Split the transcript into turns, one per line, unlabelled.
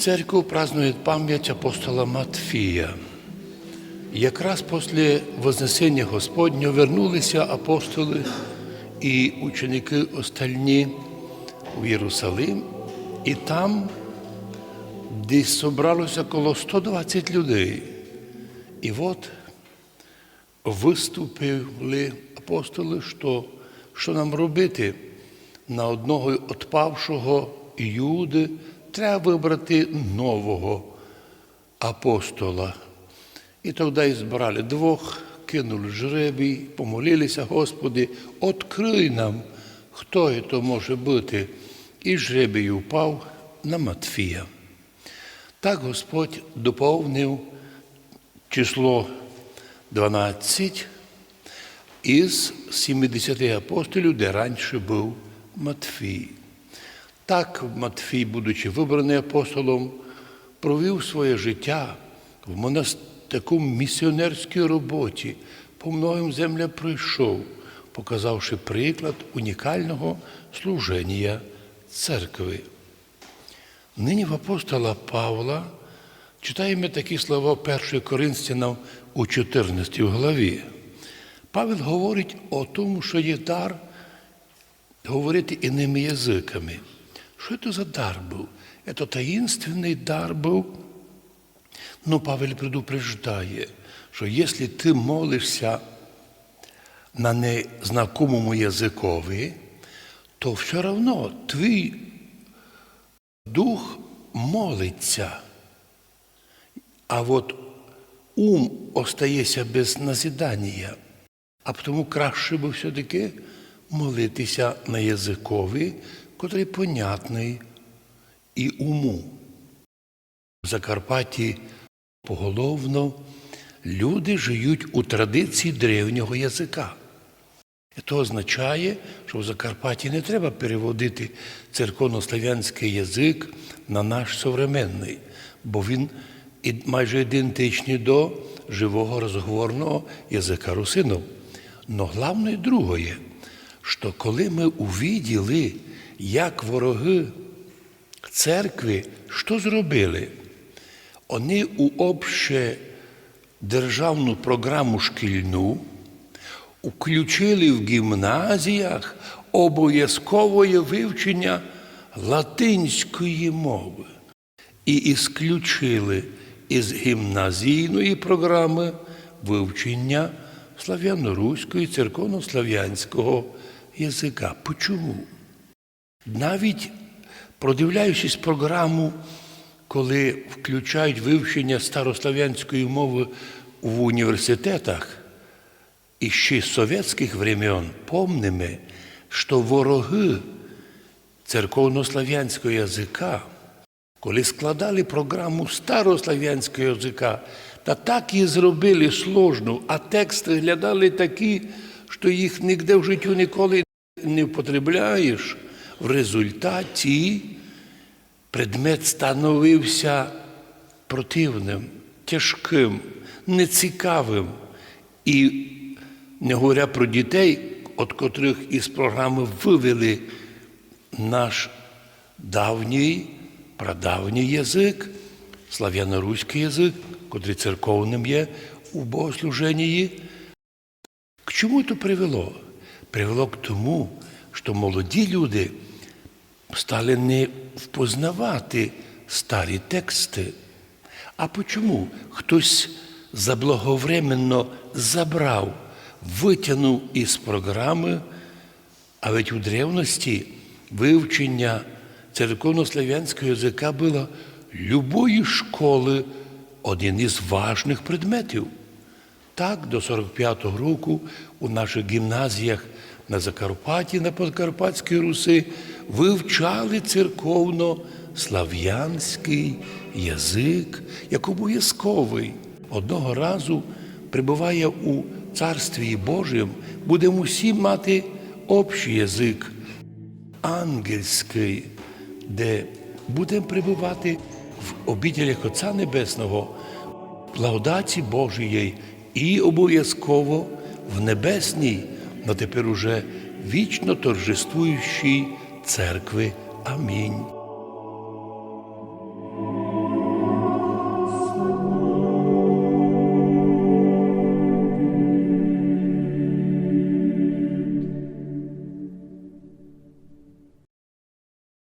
Церковь празднует память апостола Матфія. Якраз після Вознесення Господнього вернулися апостоли і ученики остальні в Єрусалим, і там десь собралося коло 120 людей. І от виступили апостоли, що, що нам робити на одного відпавшого Юди треба вибрати нового апостола. І тоді і збирали двох, кинули жребій, помолилися, Господи, відкрий нам, хто це може бути. І жребій упав на Матфія. Так Господь доповнив число 12 із 70 апостолів, де раніше був Матфій. Так Матфій, будучи вибраний апостолом, провів своє життя в монас... такому місіонерській роботі, по многим землям пройшов, показавши приклад унікального служення церкви. Нині в апостола Павла читаємо такі слова 1 Коринфянам у 14 главі. Павел говорить о тому, що є дар говорити іними язиками. Що це за дар був? Це таїнственний дар був. Ну, Павел предупреждає, що якщо ти молишся на незнакомому язикові, то все одно твій дух молиться. А от ум остається без назідання. А тому краще би все-таки молитися на язикові, котрий понятний і уму. В Закарпатті поголовно люди живуть у традиції древнього язика. І то означає, що в Закарпатті не треба переводити церковнослов'янський язик на наш современний, бо він майже ідентичний до живого розговорного язика русинов. Но головне друге, що коли ми увиділи, як вороги церкви що зробили, вони у обще державну програму шкільну включили в гімназіях обов'язкове вивчення латинської мови і ісключили із гімназійної програми вивчення слав'яно-руського і церковно-слав'янського язика. Почому? Навіть продивляючись програму, коли включають вивчення старослав'янської мови в університетах, і ще з совєтських времен помнимо, що вороги церковнослав'янського язика, коли складали програму старослав'янського язика, та так її зробили сложну, а тексти глядали такі, що їх ніде в життю ніколи не впотребляєш. В результаті предмет становився противним, тяжким, нецікавим. І не говоря про дітей, от котрих із програми вивели наш давній, прадавній язик, слав'яно-руський язик, котрий церковним є у богослуженні. К чому це привело? Привело к тому, що молоді люди стали не впознавати старі тексти. А почому? Хтось заблаговременно забрав, витягнув із програми, а ведь у древності вивчення церковнослав'янського язика було любої школи один із важних предметів. Так, до 45-го року у наших гімназіях на Закарпатті, на Подкарпатській Руси вивчали церковно-слав'янський язик як обов'язковий. Одного разу прибуває у Царстві Божому, будемо всі мати общий язик, ангельський, де будемо прибувати в обітелях Отця Небесного, благодаті Божої і обов'язково в небесній, но тепер уже вічно торжествуючій церкви. Амінь.